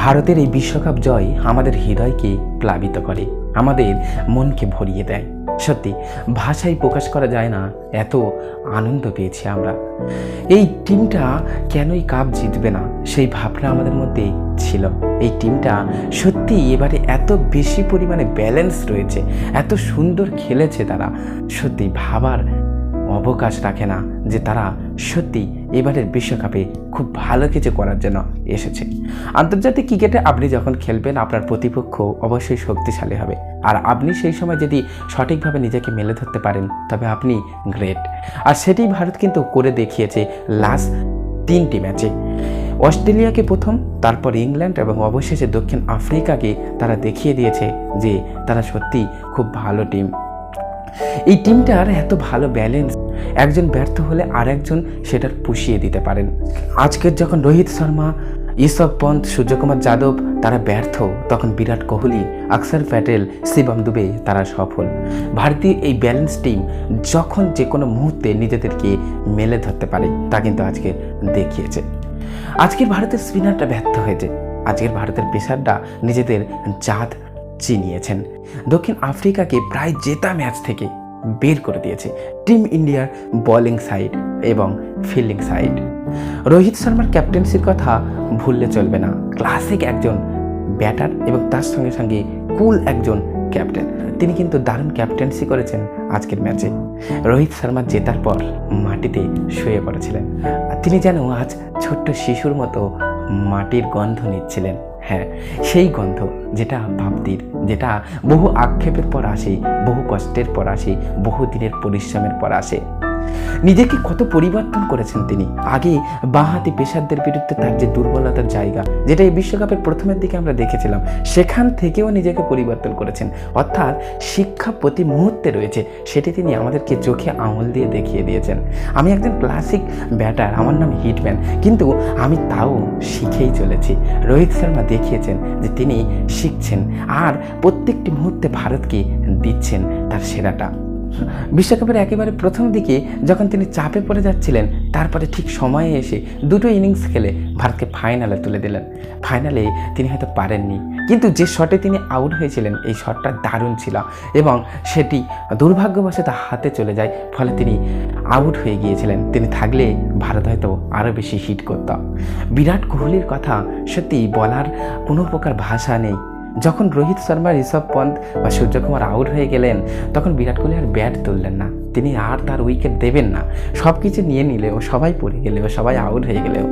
ভারতের এই বিশ্বকাপ জয় আমাদের হৃদয়কে প্লাবিত করে, আমাদের মনকে ভরিয়ে দেয়। সত্যি, ভাষায় প্রকাশ করা যায় না, এত আনন্দ পেয়েছি আমরা। এই টিমটা কেনই কাপ জিতবে না, সেই ভাবনা আমাদের মধ্যে ছিল। এই টিমটা সত্যি এবারে এত বেশি পরিমাণে ব্যালেন্স রয়েছে, এত সুন্দর খেলেছে তারা। সত্যি ভাবার অবকাশ রাখে না যে তারা সত্যি এবারের বিশ্বকাপে খুব ভালো কিছু করার জন্য এসেছে। আন্তর্জাতিক ক্রিকেটে আপনি যখন খেলবেন, আপনার প্রতিপক্ষ অবশ্যই শক্তিশালী হবে। আর আপনি সেই সময় যদি সঠিকভাবে নিজেকে মেলে ধরতে পারেন, তবে আপনি গ্রেট আর সেটি ভারত কিন্তু করে দেখিয়েছে লাস্ট তিনটি ম্যাচে। অস্ট্রেলিয়াকে প্রথম, তারপর ইংল্যান্ড এবং অবশেষে দক্ষিণ আফ্রিকাকে তারা দেখিয়ে দিয়েছে যে তারা সত্যি খুব ভালো টিম এই টিমটার এত ভালো ব্যালেন্স একজন ব্যর্থ হলে আর একজন সেটার পুষিয়ে দিতে পারেন। আজকের যখন রোহিত শর্মা ঋষভ পন্থ, সূর্যকুমার যাদব, তারা ব্যর্থ, তখন বিরাট কোহলি অক্ষর প্যাটেল, শিবম দুবে তারা সফল। ভারতীয় এই ব্যালেন্স টিম যখন যে কোনো মুহূর্তে নিজেদেরকে মেলে ধরতে পারে, তা কিন্তু আজকে দেখিয়েছে। আজকের ভারতের স্পিনারটা ব্যর্থ হয়েছে। আজকের ভারতের পেসাররা নিজেদের জাত চিনিয়েছেন। দক্ষিণ আফ্রিকাকে প্রায় জেতা ম্যাচ থেকে বের করে দিয়েছে টিম ইন্ডিয়ার বোলিং সাইড এবং ফিল্ডিং সাইড। রোহিত শর্মার ক্যাপ্টেন্সির কথা ভুললে চলবে না। ক্লাসিক একজন ব্যাটার এবং তার সঙ্গে সঙ্গে কুল একজন ক্যাপ্টেন। তিনি কিন্তু দারুণ ক্যাপ্টেন্সি করেছেন আজকের ম্যাচে। রোহিত শর্মা জেতার পর মাটিতে শুয়ে পড়েছিলেন। তিনি যেন আজ ছোট্ট শিশুর মতো মাটির গন্ধ নিচ্ছিলেন। হ্যাঁ সেই গন্ধ যেটা ভাবতির, যেটা বহু আক্ষেপের পর আসে, বহু কষ্টের পর আসে, বহু দিনের পরিশ্রমের পর আসে। নিজেকে কত পরিবর্তন করেছেন তিনি। আগে বাঁহাতি পেশারদের বিরুদ্ধে তার যে দুর্বলতার জায়গা, যেটা এই বিশ্বকাপের প্রথমের দিকে আমরা দেখেছিলাম, সেখান থেকেও নিজেকে পরিবর্তন করেছেন। অর্থাৎ শিক্ষা প্রতি মুহূর্তে রয়েছে, সেটি তিনি আমাদেরকে চোখে আঙুল দিয়ে দেখিয়ে দিয়েছেন। আমি একজন ক্লাসিক ব্যাটার, আমার নাম হিটম্যান, কিন্তু আমি তাও শিখেই চলেছি। রোহিত শর্মা দেখিয়েছেন যে তিনি শিখছেন, আর প্রত্যেকটি মুহূর্তে ভারতকে দিচ্ছেন তার সেরাটা। বিশ্বকাপের একেবারে প্রথম দিকে যখন তিনি চাপে পড়ে যাচ্ছিলেন, তারপরে ঠিক সময়ে এসে দুটো ইনিংস খেলে ভারতকে ফাইনালে তুলে দিলেন। ফাইনালে তিনি হয়তো পারেননি, কিন্তু যে শটে তিনি আউট হয়েছিলেন, এই শটটা দারুণ ছিল এবং সেটি দুর্ভাগ্যবশত হাতে চলে যায়, ফলে তিনি আউট হয়ে গিয়েছিলেন। তিনি থাকলে ভারত হয়তো আরও বেশি হিট করত। বিরাট কোহলির কথা সত্যি বলার কোনো প্রকার ভাষা নেই। যখন রোহিত শর্মা ঋষভ পন্থ বা সূর্যকুমার আউট হয়ে গেলেন, তখন বিরাট কোহলি আর ব্যাট তুললেন না। তিনি আর তার উইকেট দেবেন না। সব কিছু নিয়ে নিলেও, সবাই পড়ে গেলেও, সবাই আউট হয়ে গেলেও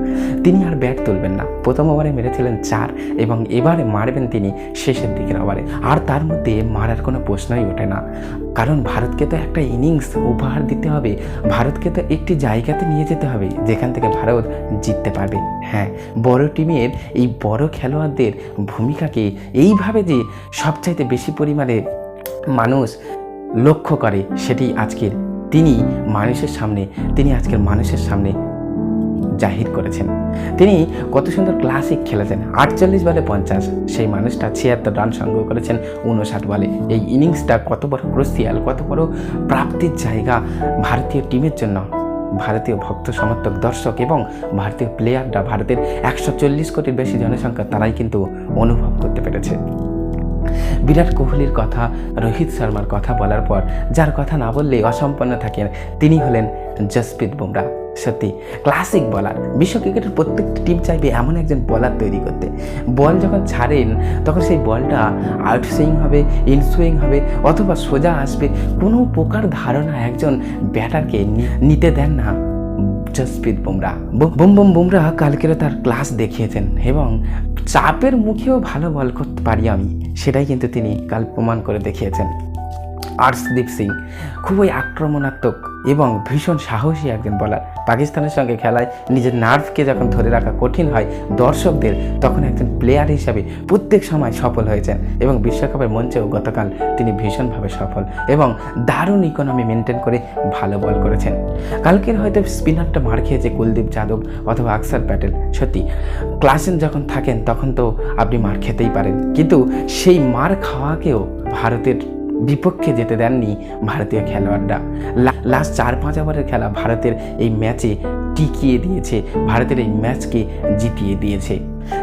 তিনি আর ব্যাট তুলবেন না। প্রথম ওভারে মেরেছিলেন চার এবং এবারে মারবেন তিনি শেষের দিকের ওভারে। আর তার মধ্যে মারার কোনো প্রশ্নই ওঠে না। কারণ ভারতকে তো একটা ইনিংস উপহার দিতে হবে। ভারতকে তো একটি জায়গাতে নিয়ে যেতে হবে, যেখান থেকে ভারত জিততে পারবে। হ্যাঁ বড় টিমের এই বড় খেলোয়াড়দের ভূমিকাকে এইভাবে যে সবচাইতে বেশি পরিমাণে মানুষ লক্ষ্য করে সেটি আজকের তিনি মানুষের সামনে, তিনি আজকের মানুষের সামনে জাহির করেছেন। তিনি কত সুন্দর ক্লাসিক খেলেছেন, আটচল্লিশ বলে পঞ্চাশ। সেই মানুষটা ছিয়াত্তর রান সংগ্রহ করেছেন উনষাট বলে। এই ইনিংসটা কত বড় ক্রুশিয়াল কত বড় প্রাপ্তির জায়গা ভারতীয় টিমের জন্য। ভারতীয় ভক্ত, সমর্থক, দর্শক এবং ভারতীয় প্লেয়াররা ভারতের একশো চল্লিশ কোটির বেশি জনসংখ্যা তারাই কিন্তু অনুভব করতে পেরেছে। বিরাট কোহলির কথা, রোহিত শর্মার কথা বলার পর যার কথা না বললে অসম্পন্ন থাকেন, তিনি হলেন জসপ্রীত বুমরা। সত্যি ক্লাসিক বলার বিশ্ব ক্রিকেটের প্রত্যেকটি টিম চাইবে এমন একজন বলার তৈরি করতে। বল যখন ছাড়েন, তখন সেই বলটা আউট সুইং হবে ইন সুইং হবে, অথবা সোজা আসবে। কোনো প্রকার ধারণা একজন ব্যাটারকে নিতে দেন না জসপ্রীত বুমরা। বুম বুম বুমরা কালকেরও তার ক্লাস দেখিয়েছেন এবং চাপের মুখেও ভালো বল করতে পারি আমি, সেটাই কিন্তু তিনি কাল প্রমাণ করে দেখিয়েছেন। আর্শদীপ সিং খুবই আক্রমণাত্মক এবং ভীষণ সাহসী একজন বলার পাকিস্তানের সঙ্গে খেলায় নিজের নার্ভকে যখন ধরে রাখা কঠিন হয় দর্শকদের, তখন একজন প্লেয়ার হিসাবে প্রত্যেক সময় সফল হয়েছেন এবং বিশ্বকাপের মঞ্চেও গতকাল তিনি ভীষণভাবে সফল এবং দারুণ ইকোনমি মেনটেন করে ভালো বল করেছেন। কালকের হয়তো স্পিনারটা মার খেয়েছে কুলদীপ যাদব অথবা আকসার প্যাটেল। সত্যি, ক্লাসেন যখন থাকেন, তখন তো আপনি মার খেতেই পারেন। কিন্তু সেই মার খাওয়াকেও ভারতের বিপক্ষে যেতে দেননি ভারতীয় খেলোয়াড়রা। লাস্ট চার পাঁচ ওভারের খেলা ভারতের এই ম্যাচে টিকিয়ে দিয়েছে, ভারতের এই ম্যাচকে জিতিয়ে দিয়েছে।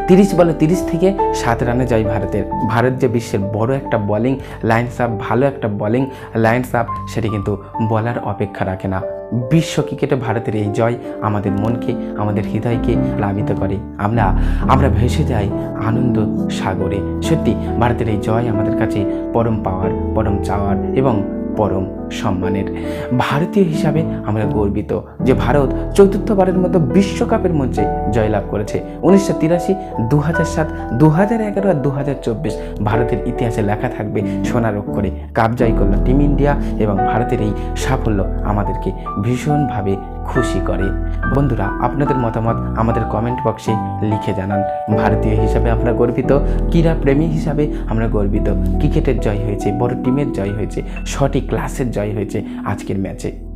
তিরিশ বলে তিরিশ থেকে সাত রানে জয় ভারতের। ভারত যে বিশ্বের বড় একটা বোলিং লাইন্স আপ ভালো একটা বোলিং লাইন্স আপ সেটি কিন্তু বলার অপেক্ষা রাখে না। বিশ্ব ক্রিকেটে ভারতের এই জয় আমাদের মনকে, আমাদের হৃদয়কে প্লাবিত করে। আমরা আমরা ভেসে যাই আনন্দ সাগরে। সত্যি, ভারতের এই জয় আমাদের কাছে পরম পাওয়ার, পরম চাওয়ার এবং পরম সম্মানের। ভারতীয় হিসাবে আমরা গর্বিত যে ভারত চতুর্থবারের মতো বিশ্বকাপের মঞ্চে জয়লাভ করেছে। উনিশশো তিরাশি দু হাজার সাত দু হাজার এগারো আর দু হাজার চব্বিশ ভারতের ইতিহাসে লেখা থাকবে সোনার অক্ষরে কাপ জয় করল টিম ইন্ডিয়া এবং ভারতের এই সাফল্য আমাদেরকে ভীষণভাবে খুশি করে। বন্ধুরা, আপনাদের মতামত আমাদের কমেন্ট বক্সে লিখে জানান। ভারতীয় হিসাবে আমরা গর্বিত, ক্রীড়া প্রেমী হিসাবে আমরা গর্বিত। ক্রিকেটের জয় হয়েছে, বড় টিমের জয় হয়েছে, সঠিক ক্লাসের জয় হয়েছে আজকের ম্যাচে